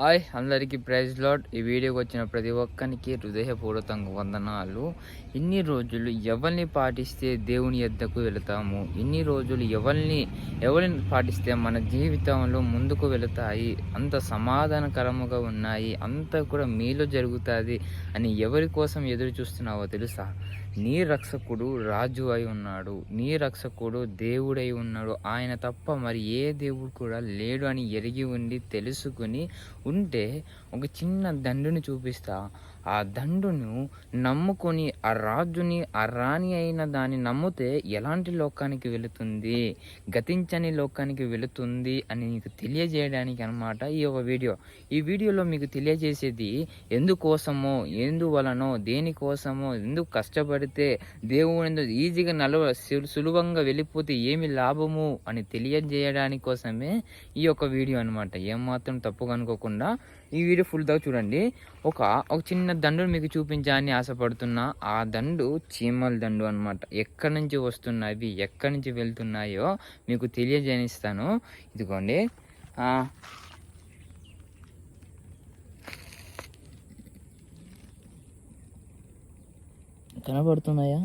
Hi అందరికీ praise lord. ఈ వీడియోకి వచ్చిన ప్రతి ఒక్కరికి హృదయపూర్వకంగా వందనాలు. ఇన్ని రోజులు ఎవరిని పాటిస్తే దేవుని ఎద్దకు వెళతాము? ఇన్ని రోజులు ఎవరిని ఎవరిని పాటిస్తే మన జీవితంలో ముందుకు వెళతాయి? అంత సమాధానకరముగా ఉన్నాయి. అంత కూడా మీలో జరుగుతుంది అని ఎవరి కోసం ఎదురు చూస్తున్నావో తెలుసా? నీ రక్షకుడు రాజు అయి ఉన్నాడు. నీ రక్షకుడు దేవుడై ఉన్నాడు. ఆయన తప్ప మరి ఏ దేవుడు కూడా లేడు అని ఎరిగి ఉండి తెలుసుకుని ఉంటే ఒక చిన్న దండుని చూపిస్తా. ఆ దండును నమ్ముకొని ఆ రాజుని ఆ రాణి అయిన దాన్ని నమ్మితే ఎలాంటి లోకానికి వెళుతుంది? గతించని లోకానికి వెళుతుంది అని మీకు తెలియజేయడానికి అనమాట ఈ ఒక వీడియో. ఈ వీడియోలో మీకు తెలియజేసేది ఎందుకోసమో ఎందువలనో దేనికోసమో ఎందుకు కష్టపడితే దేవుని ఈజీగా నలవ సులభంగా వెళ్ళిపోతే ఏమి లాభము అని తెలియజేయడానికి కోసమే ఈ యొక్క వీడియో అనమాట ఏమాత్రం తప్పుగా అనుకోకుండా ఈ వీడియో ఫుల్ దాకా చూడండి. ఒక ఒక చిన్న దండును మీకు చూపించాలని ఆశపడుతున్నా. ఆ దండు చీమల దండు అనమాట ఎక్కడి నుంచి వస్తున్నాయి ఎక్కడి నుంచి వెళ్తున్నాయో మీకు తెలియజేనిస్తాను ఇదిగోండి. కనబడుతున్నాయా?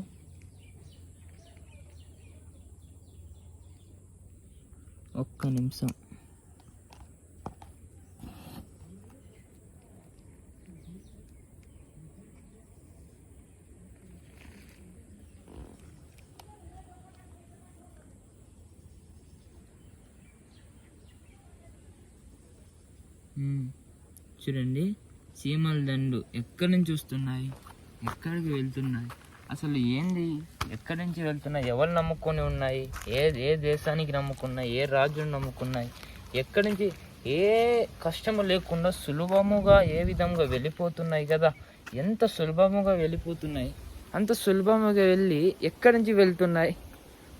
ఒక్క నిమిషం. చూడండి చీమల దండు ఎక్కడి నుంచి వస్తున్నాయి? ఎక్కడికి వెళ్తున్నాయి? అసలు ఏంది? ఎక్కడి నుంచి వెళ్తున్నాయి? ఎవరు నమ్ముకొని ఉన్నాయి? ఏ ఏ దేశానికి నమ్ముకున్నాయి? ఏ రాజును నమ్ముకున్నాయి? ఎక్కడి నుంచి? ఏ కష్టము లేకుండా సులభముగా ఏ విధంగా వెళ్ళిపోతున్నాయి కదా? ఎంత సులభముగా వెళ్ళిపోతున్నాయి? అంత సులభముగా వెళ్ళి ఎక్కడి నుంచి వెళ్తున్నాయి?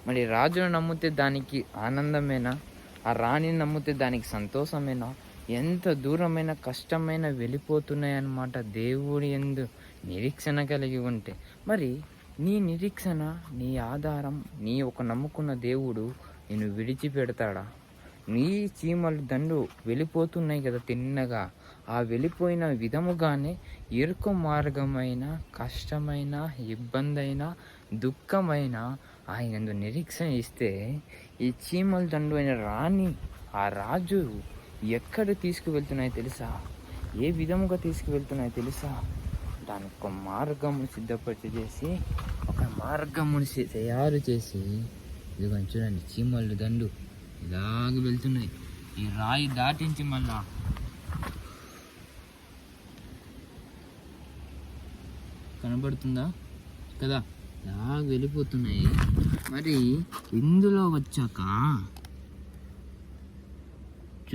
మరి రాజును నమ్మితే దానికి ఆనందమేనా? ఆ రాణిని నమ్మితే దానికి సంతోషమేనా? ఎంత దూరమైన కష్టమైన వెళ్ళిపోతున్నాయి అన్నమాట దేవుడి ఎందు నిరీక్షణ కలిగి ఉంటే. మరి నీ నిరీక్షణ నీ ఆధారం నీ ఒక నమ్ముకున్న దేవుడు నేను విడిచిపెడతాడా? నీ చీమలు దండు వెళ్ళిపోతున్నాయి కదా తిన్నగా. ఆ వెళ్ళిపోయిన విధముగానే ఇరుకు మార్గమైన కష్టమైన ఇబ్బందైన దుఃఖమైన ఆయన నిరీక్షణ ఇస్తే ఈ చీమల దండు అయిన రాణి ఆ రాజు ఎక్కడ తీసుకువెళ్తున్నాయో తెలుసా? ఏ విధముగా తీసుకువెళ్తున్నాయో తెలుసా? దానికి ఒక మార్గము సిద్ధపరిచి చేసి ఒక మార్గమును తయారు చేసి ఇదిగో చూడండి చీమలు దండు ఇలాగ వెళ్తున్నాయి. ఈ రాయి దాటించి మళ్ళా కనబడుతుందా? కదా ఇలాగ వెళ్ళిపోతున్నాయి. మరి ఇందులో వచ్చాక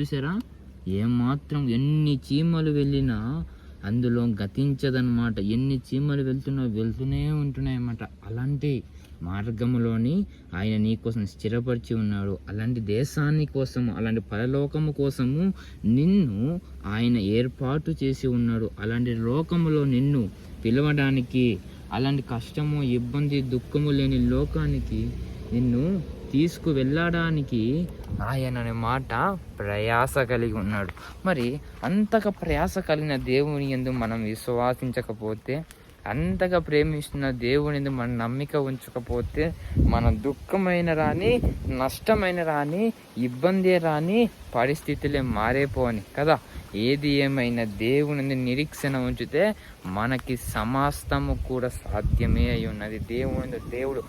చూసారా? ఏమాత్రం ఎన్ని చీమలు వెళ్ళినా అందులో గతించదనమాట ఎన్ని చీమలు వెళ్తున్నా వెళ్తూనే ఉంటున్నాయి అన్నమాట అలాంటి మార్గంలోని ఆయన నీ కోసం స్థిరపరిచి ఉన్నాడు. అలాంటి దేశాన్ని కోసము అలాంటి పరలోకము కోసము నిన్ను ఆయన ఏర్పాటు చేసి ఉన్నాడు. అలాంటి లోకములో నిన్ను పిలవడానికి అలాంటి కష్టము ఇబ్బంది దుఃఖము లేని లోకానికి నిన్ను తీసుకువెళ్ళడానికి ఆయన అనే మాట ప్రయాస కలిగి ఉన్నాడు. మరి అంతగా ప్రయాస కలిగిన దేవుని ఎందు మనం విశ్వాసించకపోతే అంతగా ప్రేమిస్తున్న దేవుని మన నమ్మిక ఉంచకపోతే మన దుఃఖమైన రాని నష్టమైన రాని ఇబ్బంది రాని పరిస్థితులే మారేపోని కదా? ఏది ఏమైనా దేవుని నిరీక్షణ ఉంచితే మనకి సమస్తము కూడా సాధ్యమే అయి ఉన్నది. దేవుని దేవుడు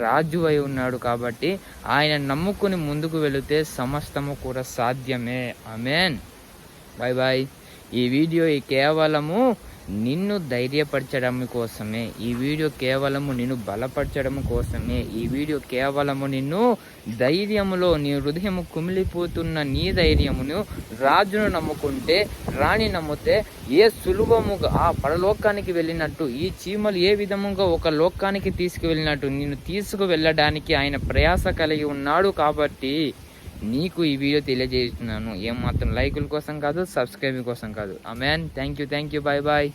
రాజు అయి ఉన్నాడు కాబట్టి ఆయన నమ్ముకుని ముందుకు వెళితే సమస్తము కూడా సాధ్యమే. అమెన్ బాయ్ బాయ్ ఈ వీడియో ఈ కేవలము నిన్ను ధైర్యపరచడం కోసమే ఈ వీడియో కేవలము నిన్ను బలపరచడం కోసమే ఈ వీడియో కేవలము నిన్ను ధైర్యములో నీ హృదయము కుమిలిపోతున్న నీ ధైర్యమును రాజును నమ్ముకుంటే రాణి నమ్మితే ఏ సులభముగా ఆ పరలోకానికి వెళ్ళినట్టు ఈ చీమలు ఏ విధముగా ఒక లోకానికి తీసుకువెళ్ళినట్టు నిన్ను తీసుకువెళ్ళడానికి ఆయన ప్రయాస కలిగి ఉన్నాడు కాబట్టి నీకు ఈ వీడియో తెలియజేస్తున్నాను. ఏమాత్రం లైకుల కోసం కాదు సబ్స్క్రైబ్ కోసం కాదు. Amen thank you thank you bye bye